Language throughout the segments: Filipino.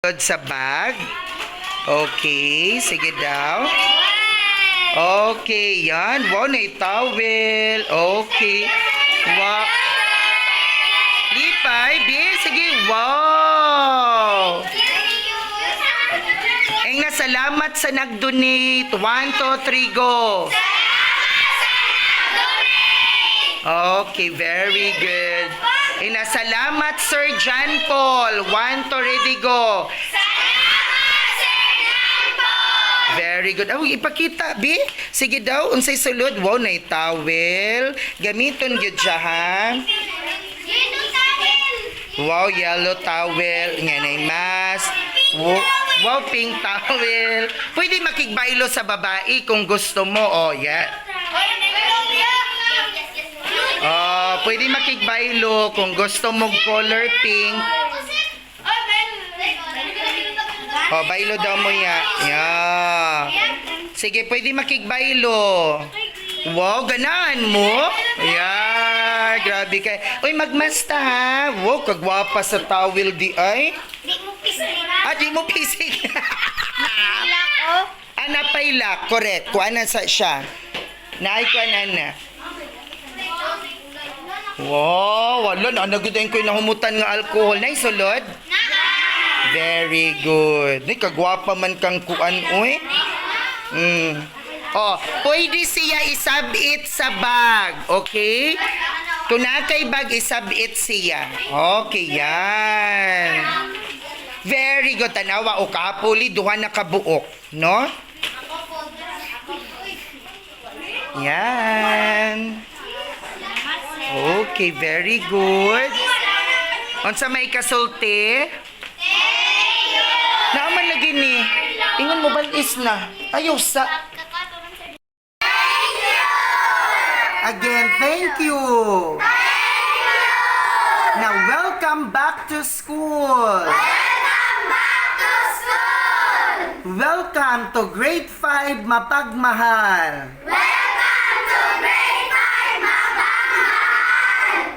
Sunod sa bag. Okay, sige daw. Okay, yan. Wow, na towel. Okay. Wow. Lipay, B. Sige, wow. Ang nasalamat sa nag-donate. One, two, three, go. Okay, very good. Ang nasalamat, Sir John Paul. One, two, ready, go. Very good. Oh, ipakita, bi. Sige daw, unsay sulod. Wow, na towel. Gamiton gyud siya, ha? Wow, yellow towel. Nga na mas. Wow, wow, pink towel. Pwede makigbaylo sa babae kung gusto mo. Oh, yeah. Oh, pwede makigbaylo kung gusto mo color pink. Oh, baylo daw mo ya. Yeah. Sige, pwede makigbaylo. Wow, ganahan mo? Yeah, grabe ka. Uy, magmasta ha. Wow, kagwapa sa towel di ay. Ah, di mo pisig. Ana paila, correct. Kuana sa siya. Naay ko na. Wow, wala na nagudayin ko yung nahumutan nga alcohol. Nay, sulod. Very good. Ni kagwapa man kang kuan oy. Mm. Oh, pwede siya isabit sa bag, okay? Kung nakay bag, isabit siya. Okay, yan. Very good. Tanawa, o kapuli, duha na kabuok, no? Yan. Okay, very good. Unsa may kasulti? Naaman lagi ni. Ingon mo balis na. Ayaw sa... Again, thank you. Now, welcome back to school. Welcome to grade 5 Mapagmahal.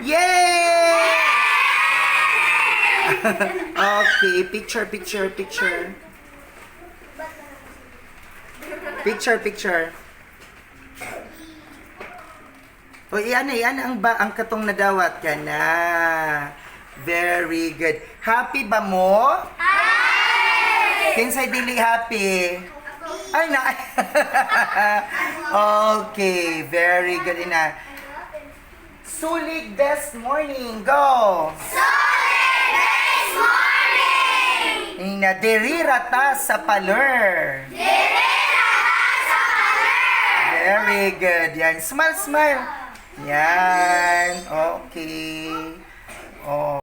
Yay! okay, picture, picture, picture. Picture, picture. O iyan na, iyan ang ba ang katong nadawat ka na. Very good. Happy ba mo? Hi! Kinsay dili happy? Ay na. okay, very good ina. Sulig this morning. Go. Ina derirata sa paler. Very good. Yan. Smile, smile. Yan. Okay. Oh.